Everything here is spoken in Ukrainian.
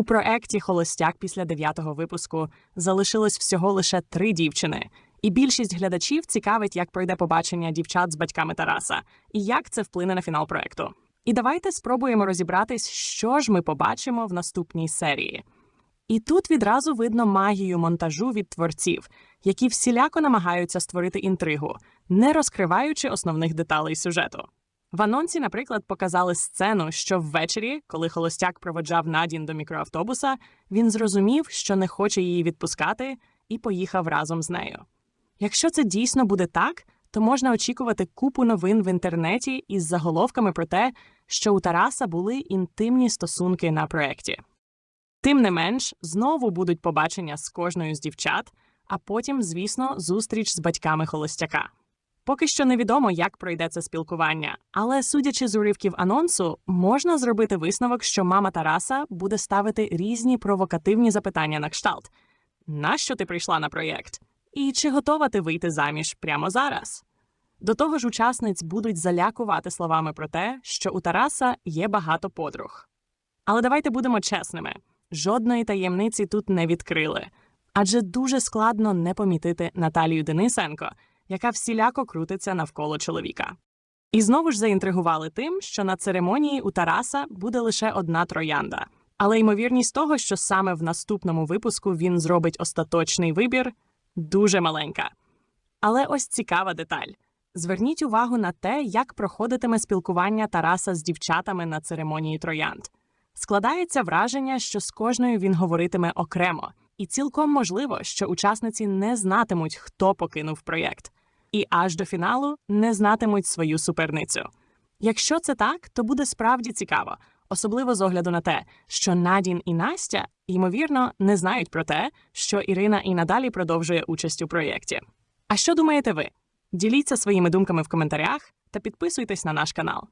У проекті Холостяк після дев'ятого випуску залишилось всього лише три дівчини, і більшість глядачів цікавить, як пройде побачення дівчат з батьками Тараса і як це вплине на фінал проекту. І давайте спробуємо розібратись, що ж ми побачимо в наступній серії. І тут відразу видно магію монтажу від творців, які всіляко намагаються створити інтригу, не розкриваючи основних деталей сюжету. В анонсі, наприклад, показали сцену, що ввечері, коли холостяк проводжав Надін до мікроавтобуса, він зрозумів, що не хоче її відпускати, і поїхав разом з нею. Якщо це дійсно буде так, то можна очікувати купу новин в інтернеті із заголовками про те, що у Тараса були інтимні стосунки на проєкті. Тим не менш, знову будуть побачення з кожною з дівчат, а потім, звісно, зустріч з батьками холостяка. Поки що невідомо, як пройде це спілкування, але судячи з уривків анонсу, можна зробити висновок, що мама Тараса буде ставити різні провокативні запитання на кшталт: нащо ти прийшла на проєкт? І чи готова ти вийти заміж прямо зараз? До того ж, учасниць будуть залякувати словами про те, що у Тараса є багато подруг. Але давайте будемо чесними: жодної таємниці тут не відкрили, адже дуже складно не помітити Наталію Денисенко, яка всіляко крутиться навколо чоловіка. І знову ж заінтригували тим, що на церемонії у Тараса буде лише одна троянда. Але ймовірність того, що саме в наступному випуску він зробить остаточний вибір, дуже маленька. Але ось цікава деталь. Зверніть увагу на те, як проходитиме спілкування Тараса з дівчатами на церемонії троянд. Складається враження, що з кожною він говоритиме окремо, і цілком можливо, що учасниці не знатимуть, хто покинув проєкт, і аж до фіналу не знатимуть свою суперницю. Якщо це так, то буде справді цікаво, особливо з огляду на те, що Надін і Настя, ймовірно, не знають про те, що Ірина і надалі продовжує участь у проєкті. А що думаєте ви? Діліться своїми думками в коментарях та підписуйтесь на наш канал.